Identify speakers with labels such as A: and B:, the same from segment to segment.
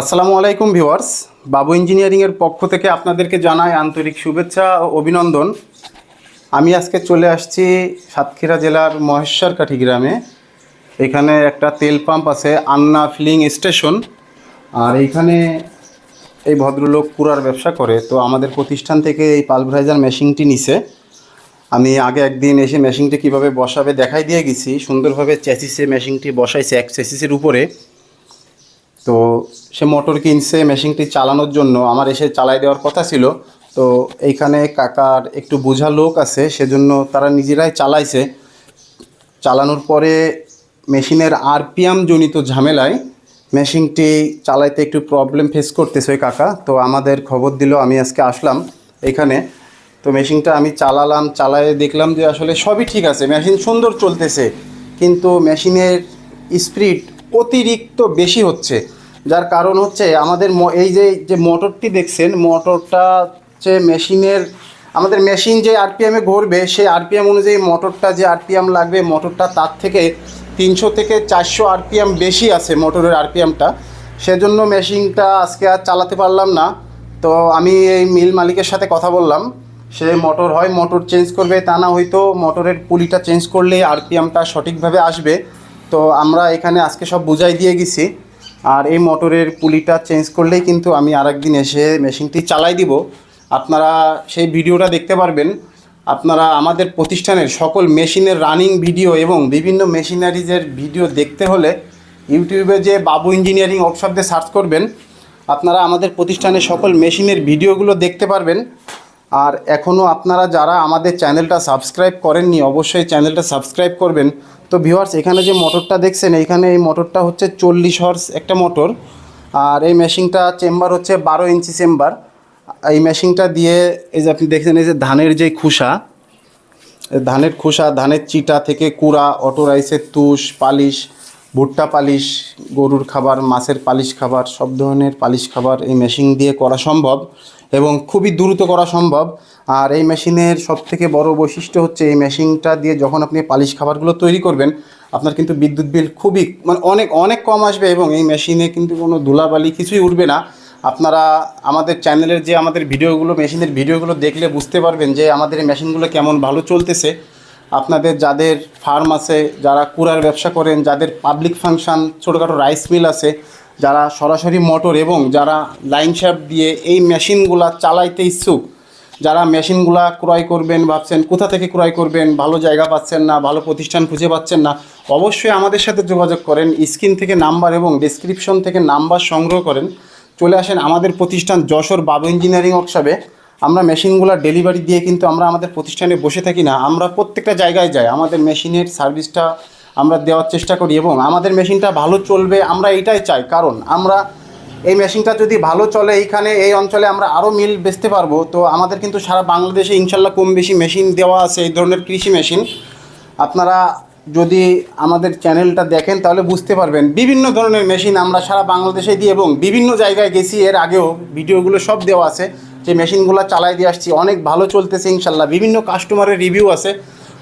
A: আসসালামু আলাইকুম ভিউয়ার্স। বাবু ইঞ্জিনিয়ারিংয়ের পক্ষ থেকে আপনাদেরকে জানাই আন্তরিক শুভেচ্ছা ও অভিনন্দন। আমি আজকে চলে আসছি সাতক্ষীরা জেলার মহেশ্বরকাঠি গ্রামে। এখানে একটা তেল পাম্প আছে, আন্না ফিলিং স্টেশন। আর এইখানে এই ভদ্রলোক কুড়ার ব্যবসা করে। তো আমাদের প্রতিষ্ঠান থেকে এই পালভারাইজার মেশিনটি নিছে। আমি আগে একদিন এসে মেশিনটি কীভাবে বসাবে দেখাই দিয়ে গেছি। সুন্দরভাবে চ্যাসিসে মেশিনটি বসাইছে, এক চ্যাসিসের উপরে। তো সে মোটর কিনছে মেশিনটি চালানোর জন্য। আমার এসে চালাই দেওয়ার কথা ছিল। তো এইখানে কাকার একটু বোঝা লোক আছে, সেজন্য তারা নিজেরাই চালাইছে। চালানোর পরে মেশিনের আরপিএম জনিত ঝামেলায় মেশিনটি চালাইতে একটু প্রবলেম ফেস করতেছে ওই কাকা। তো আমাদের খবর দিল, আমি আজকে আসলাম এখানে। তো মেশিনটা আমি চালালাম, চালায়ে দেখলাম যে আসলে সবই ঠিক আছে। মেশিন সুন্দর চলতেছে, কিন্তু মেশিনের স্পিড অতিরিক্ত বেশি হচ্ছে। যার কারণ হচ্ছে আমাদের এই যে যে মোটরটি দেখছেন, মোটরটা হচ্ছে মেশিনের, আমাদের মেশিন যে আরপিএমে ঘুরবে, সেই আরপিএম অনুযায়ী মোটরটা যে আরপিএম লাগবে, মোটরটা তার থেকে তিনশো থেকে চারশো আরপিএম বেশি আছে মোটরের আরপিএমটা। সেজন্য মেশিনটা আজকে আর চালাতে পারলাম না। তো আমি এই মিল মালিকের সাথে কথা বললাম। সে মোটর হয়, মোটর চেঞ্জ করবে, তা না হয়তো মোটরের পুলিটা চেঞ্জ করলে আরপিএমটা সঠিকভাবে আসবে। তো আমরা এখানে আজকে সব বুঝাই দিয়ে গেছি। আর এই মোটরের পুলিটা চেঞ্জ করলেই কিন্তু আমি আরেকদিন এসে মেশিনটি চালাই দিব। আপনারা সেই ভিডিওটা দেখতে পারবেন। আপনারা আমাদের প্রতিষ্ঠানের সকল মেশিনের রানিং ভিডিও এবং বিভিন্ন মেশিনারিজের ভিডিও দেখতে হলে ইউটিউবে যে বাবু ইঞ্জিনিয়ারিং ওয়ার্কশপ দিয়ে সার্চ করবেন। আপনারা আমাদের প্রতিষ্ঠানের সকল মেশিনের ভিডিওগুলো দেখতে পারবেন। আর এখনও আপনারা যারা আমাদের চ্যানেলটা সাবস্ক্রাইব করেননি, অবশ্যই চ্যানেলটা সাবস্ক্রাইব করবেন। তো ভিউয়ার্স এখানে যে মোটরটা দেখছেন, এইখানে এই মোটরটা হচ্ছে চল্লিশ হর্স একটা মোটর আর এই মেশিনটা চেম্বার হচ্ছে বারো ইঞ্চি চেম্বার এই মেশিনটা দিয়ে এই যে আপনি দেখছেন, এই যে ধানের যে খুসা, ধানের খোসা, ধানের চিটা থেকে কুড়া অটো রাইসের তুষ, পালিশ ভুট্টা পালিশ, গরুর খাবার, মাছের পালিশ খাবার, সব ধরনের পালিশ খাবার এই মেশিন দিয়ে করা সম্ভব এবং খুবই দ্রুত করা সম্ভব। আর এই মেশিনের সবথেকে বড় বৈশিষ্ট্য হচ্ছে এই মেশিনটা দিয়ে যখন আপনি পালিশ খাবারগুলো তৈরি করবেন, আপনার কিন্তু বিদ্যুৎ বিল খুবই মানে অনেক অনেক কম আসবে এবং এই মেশিনে কিন্তু কোনো ধুলাবালি কিছুই উঠবে না। আপনারা আমাদের চ্যানেলের যে আমাদের ভিডিওগুলো মেশিনের ভিডিওগুলো দেখলে বুঝতে পারবেন যে আমাদের এই মেশিনগুলো কেমন ভালো চলতেছে। আপনাদের যাদের ফার্ম আছে, যারা কুড়ার ব্যবসা করেন, যাদের পাবলিক ফাংশন ছোটোখাটো রাইস মিল আছে, যারা সরাসরি মোটর এবং যারা লাইন শ্যাপ দিয়ে এই মেশিনগুলা চালাইতে ইচ্ছুক, যারা মেশিনগুলা ক্রয় করবেন, ভাবছেন কোথা থেকে ক্রয় করবেন, ভালো জায়গা পাচ্ছেন না, ভালো প্রতিষ্ঠান খুঁজে পাচ্ছেন না, অবশ্যই আমাদের সাথে যোগাযোগ করেন স্ক্রিন থেকে নাম্বার এবং ডিসক্রিপশন থেকে নাম্বার সংগ্রহ করেন। চলে আসেন আমাদের প্রতিষ্ঠান যশোর বাবু ইঞ্জিনিয়ারিং ওয়ার্কশপে আমরা মেশিনগুলো ডেলিভারি দিয়ে কিন্তু আমরা আমাদের প্রতিষ্ঠানে বসে থাকি না, আমরা প্রত্যেকটা জায়গায় যাই। আমাদের মেশিনের সার্ভিসটা আমরা দেওয়ার চেষ্টা করি এবং আমাদের মেশিনটা ভালো চলবে, আমরা এটাই চাই। কারণ আমরা এই মেশিনটা যদি ভালো চলে এইখানে, এই অঞ্চলে আমরা আরও মিল বেচতে পারব, তো আমাদের কিন্তু সারা বাংলাদেশে ইনশাল্লাহ কম বেশি মেশিন দেওয়া আছে, এই ধরনের কৃষি মেশিন। আপনারা যদি আমাদের চ্যানেলটা দেখেন তাহলে বুঝতে পারবেন। বিভিন্ন ধরনের মেশিন আমরা সারা বাংলাদেশে দিই এবং বিভিন্ন জায়গায় গেছি, এর আগেও ভিডিওগুলো সব দেওয়া আছে। যে মেশিনগুলো চালাই দিয়ে আসছি, অনেক ভালো চলতেছে ইনশাল্লাহ। বিভিন্ন কাস্টমারের রিভিউ আছে।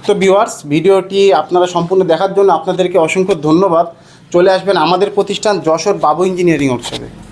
A: তো ভিউয়ার্স ভিডিওটি আপনারা সম্পূর্ণ দেখার জন্য আপনাদেরকে অসংখ্য ধন্যবাদ। চলে আসবেন আমাদের প্রতিষ্ঠান যশোর বাবু ইঞ্জিনিয়ারিং ওয়ার্কশপে